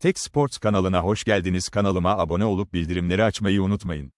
Tek Sports kanalına hoş geldiniz. Kanalıma abone olup bildirimleri açmayı unutmayın.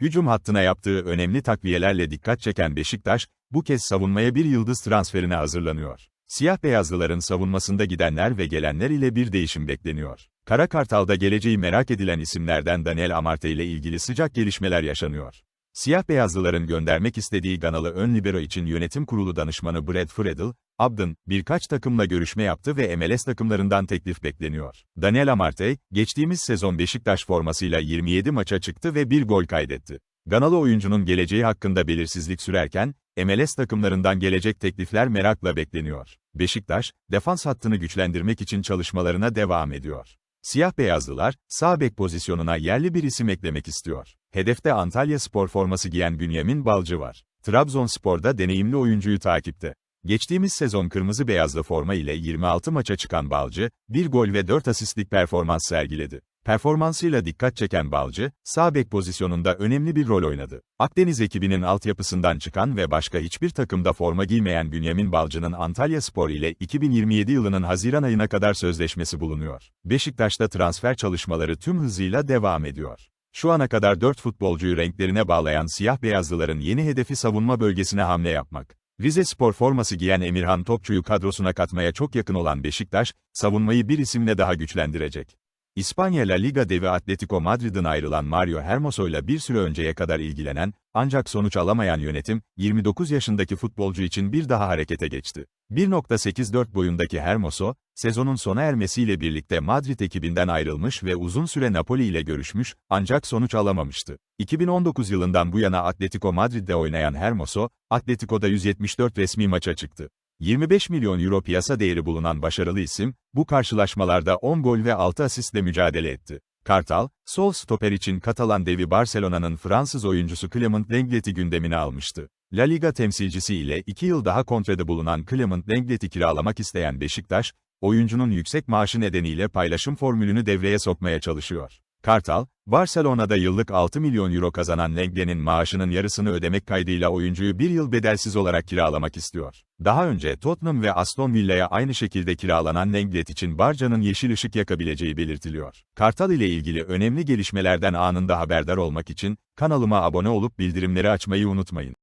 Hücum hattına yaptığı önemli takviyelerle dikkat çeken Beşiktaş, bu kez savunmaya bir yıldız transferine hazırlanıyor. Siyah beyazlıların savunmasında gidenler ve gelenler ile bir değişim bekleniyor. Kara Kartal'da geleceği merak edilen isimlerden Daniel Amarte ile ilgili sıcak gelişmeler yaşanıyor. Siyah beyazlıların göndermek istediği Ganalı ön libero için yönetim kurulu danışmanı Brad Friedel, Abdın, birkaç takımla görüşme yaptı ve MLS takımlarından teklif bekleniyor. Daniel Amarte, geçtiğimiz sezon Beşiktaş formasıyla 27 maça çıktı ve bir gol kaydetti. Ganalı oyuncunun geleceği hakkında belirsizlik sürerken, MLS takımlarından gelecek teklifler merakla bekleniyor. Beşiktaş, defans hattını güçlendirmek için çalışmalarına devam ediyor. Siyah beyazlılar, sağ bek pozisyonuna yerli bir isim eklemek istiyor. Hedefte Antalya spor forması giyen Bünyamin Balcı var. Trabzonspor'da deneyimli oyuncuyu takipte. Geçtiğimiz sezon kırmızı beyazlı forma ile 26 maça çıkan Balcı, bir gol ve 4 asistlik performans sergiledi. Performansıyla dikkat çeken Balcı, sağ bek pozisyonunda önemli bir rol oynadı. Akdeniz ekibinin altyapısından çıkan ve başka hiçbir takımda forma giymeyen Bünyamin Balcı'nın Antalya Spor ile 2027 yılının Haziran ayına kadar sözleşmesi bulunuyor. Beşiktaş'ta transfer çalışmaları tüm hızıyla devam ediyor. Şu ana kadar 4 futbolcuyu renklerine bağlayan siyah beyazlıların yeni hedefi savunma bölgesine hamle yapmak. Rize Spor forması giyen Emirhan Topçu'yu kadrosuna katmaya çok yakın olan Beşiktaş, savunmayı bir isimle daha güçlendirecek. İspanya La Liga devi Atletico Madrid'in ayrılan Mario Hermoso ile bir süre önceye kadar ilgilenen, ancak sonuç alamayan yönetim, 29 yaşındaki futbolcu için bir daha harekete geçti. 1.84 boyundaki Hermoso, sezonun sona ermesiyle birlikte Madrid ekibinden ayrılmış ve uzun süre Napoli ile görüşmüş, ancak sonuç alamamıştı. 2019 yılından bu yana Atletico Madrid'de oynayan Hermoso, Atletico'da 174 resmi maça çıktı. 25 milyon euro piyasa değeri bulunan başarılı isim, bu karşılaşmalarda 10 gol ve 6 asistle mücadele etti. Kartal, sol stoper için Katalan devi Barcelona'nın Fransız oyuncusu Clement Lenglet'i gündemine almıştı. La Liga temsilcisi ile 2 yıl daha kontrede bulunan Clement Lenglet'i kiralamak isteyen Beşiktaş, oyuncunun yüksek maaşı nedeniyle paylaşım formülünü devreye sokmaya çalışıyor. Kartal, Barcelona'da yıllık 6 milyon euro kazanan Lenglet'in maaşının yarısını ödemek kaydıyla oyuncuyu bir yıl bedelsiz olarak kiralamak istiyor. Daha önce Tottenham ve Aston Villa'ya aynı şekilde kiralanan Lenglet için Barca'nın yeşil ışık yakabileceği belirtiliyor. Kartal ile ilgili önemli gelişmelerden anında haberdar olmak için, kanalıma abone olup bildirimleri açmayı unutmayın.